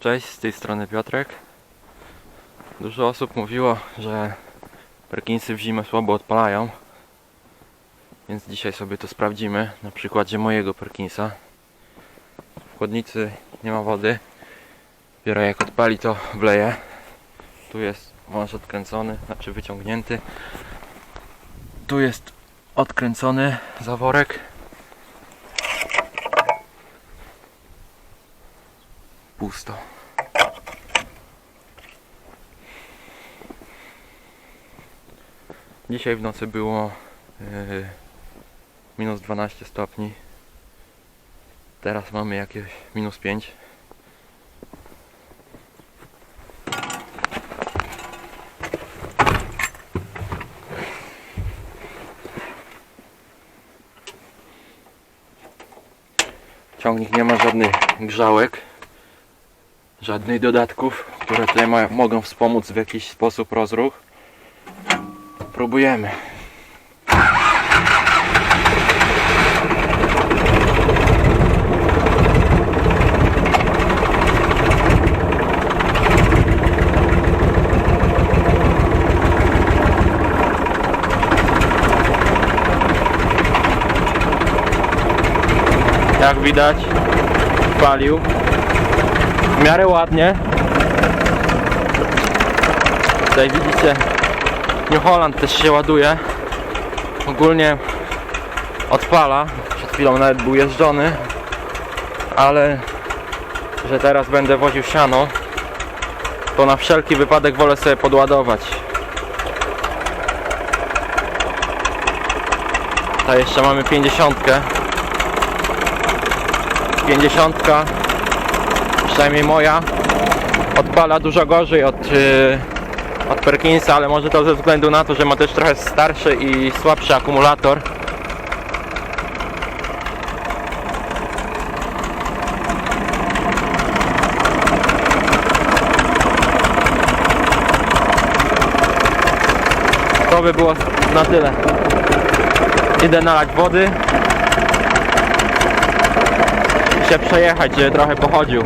Cześć, z tej strony Piotrek. Dużo osób mówiło, że Perkinsy w zimę słabo odpalają. Więc dzisiaj sobie to sprawdzimy na przykładzie mojego Perkinsa. W chłodnicy nie ma wody. Dopiero jak odpali to wleje. Tu jest wąż odkręcony, znaczy wyciągnięty. Tu jest odkręcony zaworek. Pusto. Dzisiaj w nocy było yy, minus 12 stopni. Teraz mamy jakieś minus 5. Ciągnik nie ma żadnych grzałek, żadnych dodatków, które tutaj ma, mogą wspomóc w jakiś sposób rozruch. Próbujemy. Jak widać, palił w miarę ładnie. Tutaj widzicie, New Holland też się ładuje. Ogólnie odpala. Przed chwilą nawet był jeżdżony, ale że teraz będę woził siano, to na wszelki wypadek wolę sobie podładować. Ta jeszcze mamy 50. 50 przynajmniej moja odpala dużo gorzej od, yy, od Perkinsa, ale może to ze względu na to, że ma też trochę starszy i słabszy akumulator. To by było na tyle. Idę nalać wody się przejechać, żeby trochę pochodził.